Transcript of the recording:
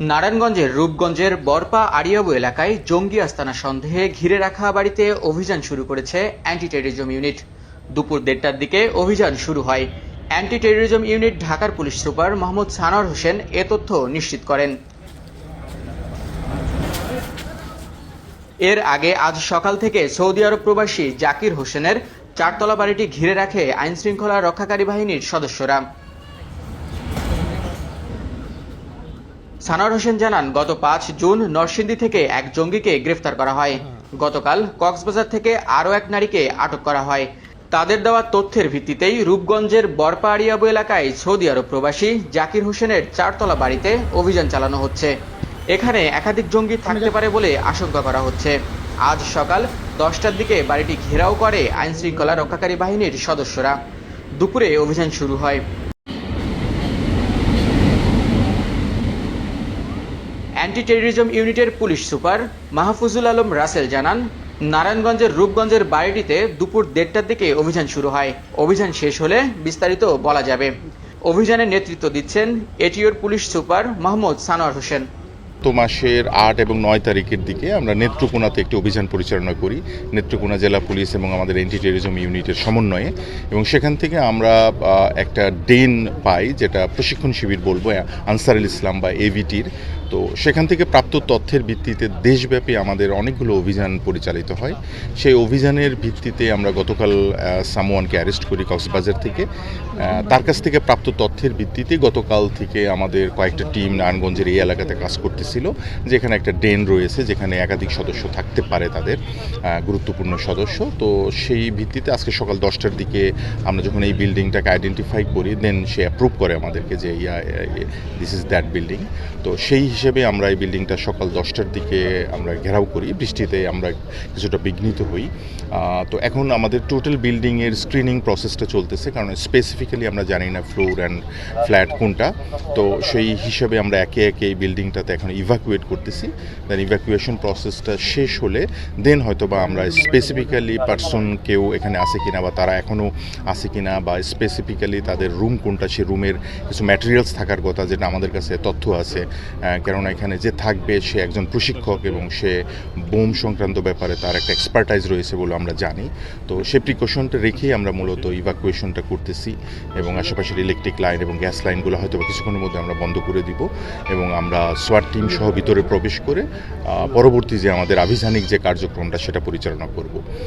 নারায়ণগঞ্জের রূপগঞ্জের বরপা আড়িয়াবু এলাকায় জঙ্গি আস্তানা সন্দেহে ঘিরে রাখা বাড়িতে অভিযান শুরু করেছে অ্যান্টি টেররিজম ইউনিট। দুপুর দেড়টার দিকে অভিযান শুরু হয়। অ্যান্টি টেররিজম ইউনিট ঢাকার পুলিশ সুপার মোহাম্মদ সানোয়ার হোসেন এ তথ্য নিশ্চিত করেন। এর আগে আজ সকাল থেকে সৌদি আরব প্রবাসী জাকির হোসেনের চারতলা বাড়িটি ঘিরে রাখে আইনশৃঙ্খলা রক্ষাকারী বাহিনীর সদস্যরা। সানোয়ার হোসেন জানান, গত পাঁচ জুন নরসিংদী থেকে এক জঙ্গিকে গ্রেফতার করা হয়। গতকাল কক্সবাজার থেকে আরও এক নারীকে আটক করা হয়। তাদের দেওয়া তথ্যের ভিত্তিতেই রূপগঞ্জের বরপাড়িয়াবু এলাকায় সৌদি আরব প্রবাসী জাকির হোসেনের চারতলা বাড়িতে অভিযান চালানো হচ্ছে। এখানে একাধিক জঙ্গি থাকতে পারে বলে আশঙ্কা করা হচ্ছে। আজ সকাল দশটার দিকে বাড়িটি ঘেরাও করে আইনশৃঙ্খলা রক্ষাকারী বাহিনীর সদস্যরা। দুপুরে অভিযান শুরু হয়। অ্যান্টি টেররিজম ইউনিটের পুলিশ সুপার মাহফুজুল আলম রাসেল জানান, নারায়ণগঞ্জের রূপগঞ্জের বাড়িটিতে দুপুর দেড়টার দিকে অভিযান শুরু হয়। অভিযান শেষ হলে বিস্তারিত বলা যাবে। অভিযানের নেতৃত্ব দিচ্ছেন এটিওর পুলিশ সুপার মোহাম্মদ সানোয়ার হোসেন। গত মাসের আট এবং নয় তারিখের দিকে আমরা নেত্রকোনাতে একটি অভিযান পরিচালনা করি। নেত্রকোনা জেলা পুলিশ এবং আমাদের অ্যান্টি টেরিজম ইউনিটের সমন্বয়ে। এবং সেখান থেকে আমরা একটা ডেন পাই, যেটা প্রশিক্ষণ শিবির বলব, আনসারুল ইসলাম বা এভিটির তো সেখান থেকে প্রাপ্ত তথ্যের ভিত্তিতে দেশব্যাপী আমাদের অনেকগুলো অভিযান পরিচালিত হয়। সেই অভিযানের ভিত্তিতে আমরা গতকাল সামোয়ানকে অ্যারেস্ট করি কক্সবাজার থেকে। তার কাছ থেকে প্রাপ্ত তথ্যের ভিত্তিতে গতকাল থেকে আমাদের কয়েকটা টিম নারায়ণগঞ্জের এই এলাকাতে কাজ করতেছিল, যেখানে একটা ডেন রয়েছে, যেখানে একাধিক সদস্য থাকতে পারে তাদের গুরুত্বপূর্ণ সদস্য। তো সেই ভিত্তিতে আজকে সকাল দশটার দিকে আমরা যখন এই বিল্ডিংটাকে আইডেন্টিফাই করি দেন সে অ্যাপ্রুভ করে আমাদেরকে যে yeah this is that building তো সেই হিসেবে আমরা এই বিল্ডিংটা সকাল দশটার দিকে আমরা ঘেরাও করি। বৃষ্টিতে আমরা কিছুটা বিঘ্নিত হই। তো এখন আমাদের টোটাল বিল্ডিংয়ের স্ক্রিনিং প্রসেসটা চলতেছে, কারণ স্পেসিফিক্যালি আমরা জানি না ফ্লোর অ্যান্ড ফ্ল্যাট কোনটা। তো সেই হিসাবে আমরা একে একে এই বিল্ডিংটাতে এখন ইভাকুয়েট করতেছি। দেন ইভাকুয়েশন প্রসেসটা শেষ হলে দেন হয়তো বা আমরা স্পেসিফিক্যালি পার্সন কেউ এখানে আছে কিনা বা তারা এখনও আছে কিনা বা স্পেসিফিক্যালি তাদের রুম কোনটা সে রুমের কিছু ম্যাটেরিয়ালস থাকার কথা যেটা আমাদের কাছে তথ্য আছে কেননা এখানে যে থাকবে সে একজন প্রশিক্ষক এবং সে বোম সংক্রান্ত ব্যাপারে তার একটা এক্সপার্টাইজ রয়েছে বলে আমরা জানি। তো সে প্রিকশনটা রেখেই আমরা মূলত ইভাকুয়েশনটা করতেছি এবং আশেপাশের ইলেকট্রিক লাইন এবং গ্যাস লাইনগুলো হয়তো কিছুক্ষণের মধ্যে আমরা বন্ধ করে দিব এবং আমরা সোয়ার টিম সহ ভিতরে প্রবেশ করে পরবর্তী যে আমাদের আভিযানিক যে কার্যক্রমটা সেটা পরিচালনা করব।